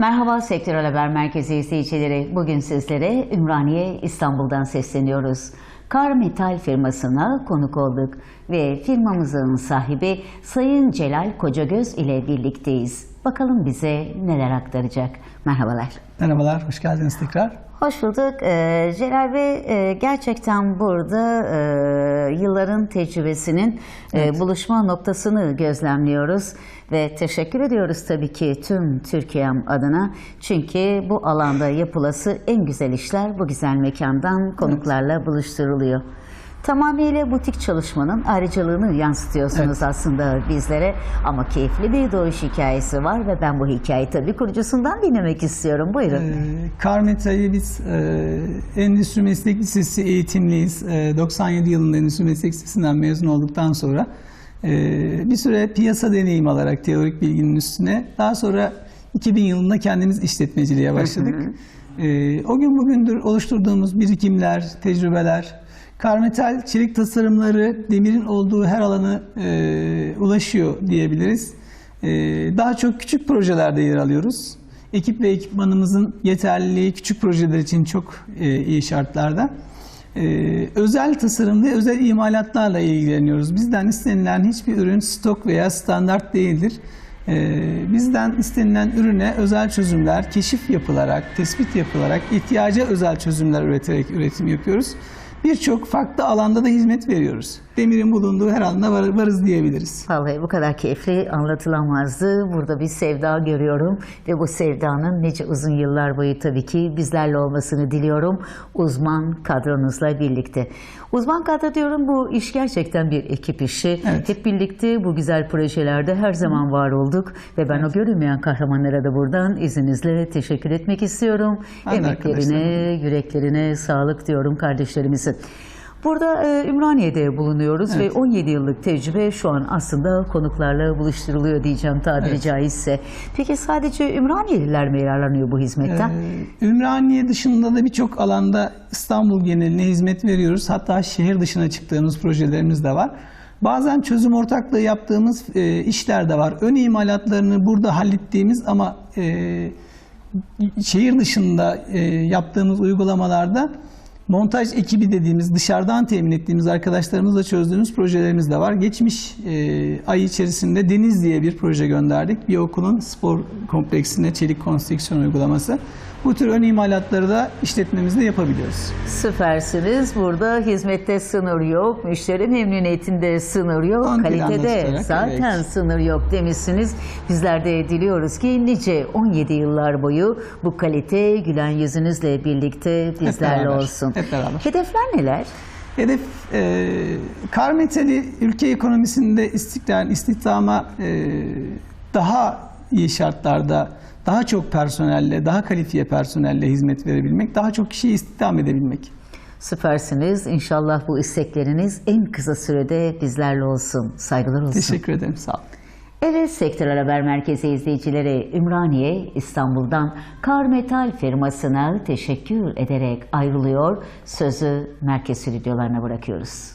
Merhaba Sektörel Haber Merkezi izleyicileri. Bugün sizlere Ümraniye İstanbul'dan sesleniyoruz. Kar Metal firmasına konuk olduk ve firmamızın sahibi Sayın Celal Kocagöz ile birlikteyiz. Bakalım bize neler aktaracak. Merhabalar. Merhabalar, hoş geldiniz tekrar. Hoş bulduk. Ee, Celal Bey e, gerçekten burada e, yılların tecrübesinin e, buluşma noktasını gözlemliyoruz ve teşekkür ediyoruz tabii ki tüm Türkiye'm adına. Çünkü bu alanda yapılası en güzel işler bu güzel mekandan konuklarla buluşturuluyor. Tamamıyla butik çalışmanın ayrıcalığını yansıtıyorsunuz aslında bizlere ama keyifli bir doğuş hikayesi var ve ben bu hikayeyi tabii kurucusundan dinlemek istiyorum. Buyurun. Ee, Kar Metal'i biz e, Endüstri Meslek Lisesi eğitimliyiz. E, 97 yılında Endüstri Meslek Lisesi'nden mezun olduktan sonra e, bir süre piyasa deneyim alarak teorik bilginin üstüne daha sonra 2000 yılında kendimiz işletmeciliğe başladık. E, o gün bugündür oluşturduğumuz birikimler, tecrübeler, Karmetal çelik tasarımları demirin olduğu her alanı e, ulaşıyor diyebiliriz. E, daha çok küçük projelerde yer alıyoruz. Ekip ve ekipmanımızın yeterliliği küçük projeler için çok e, iyi şartlarda. E, özel tasarım özel imalatlarla ilgileniyoruz. Bizden istenilen hiçbir ürün stok veya standart değildir. E, bizden istenilen ürüne özel çözümler, keşif yapılarak, tespit yapılarak, ihtiyaca özel çözümler üreterek üretim yapıyoruz. Birçok farklı alanda da hizmet veriyoruz. Demirin bulunduğu her alanda var- varız diyebiliriz. Vallahi bu kadar keyifli anlatılamazdı. Burada bir sevda görüyorum ve bu sevdanın nice uzun yıllar boyu tabii ki bizlerle olmasını diliyorum. Uzman kadronuzla birlikte. Uzman kadro diyorum bu iş gerçekten bir ekip işi. Evet. Hep birlikte bu güzel projelerde her zaman var olduk ve ben o görünmeyen kahramanlara da buradan izninizle teşekkür etmek istiyorum. Ben Emeklerine, yüreklerine sağlık diyorum kardeşlerimizin. Burada e, Ümraniye'de bulunuyoruz Evet. ve 17 yıllık tecrübe şu an aslında konuklarla buluşturuluyor diyeceğim tabiri Evet. caizse. Peki sadece Ümraniyeliler mi yararlanıyor bu hizmetten? Ee, Ümraniye dışında da birçok alanda İstanbul geneline hizmet veriyoruz. Hatta şehir dışına çıktığımız projelerimiz de var. Bazen çözüm ortaklığı yaptığımız e, işler de var. Ön imalatlarını burada hallettiğimiz ama e, şehir dışında e, yaptığımız uygulamalarda montaj ekibi dediğimiz dışarıdan temin ettiğimiz arkadaşlarımızla çözdüğümüz projelerimiz de var. Geçmiş e, ay içerisinde Deniz diye bir proje gönderdik. Bir okulun spor kompleksine çelik konstrüksiyon uygulaması. Bu tür ön imalatları da işletmemizde yapabiliyoruz. Süpersiniz. Burada hizmette sınır yok. Müşteri memnuniyetinde sınır yok. Planda Kalitede zaten evet. sınır yok demişsiniz. Bizler de diliyoruz ki nice 17 yıllar boyu bu kalite gülen yüzünüzle birlikte bizlerle beraber, olsun. hep beraber. Hedefler neler? Hedef e, kar metali ülke ekonomisinde istikrar, istihdama e, daha iyi şartlarda daha çok personelle, daha kalifiye personelle hizmet verebilmek, daha çok kişiyi istihdam edebilmek. Süpersiniz. İnşallah bu istekleriniz en kısa sürede bizlerle olsun. Saygılar olsun. Teşekkür ederim. Sağ olun. Evet Sektörel Haber Merkezi izleyicileri Ümraniye İstanbul'dan Kar Metal firmasına teşekkür ederek ayrılıyor. Sözü merkez stüdyolarına bırakıyoruz.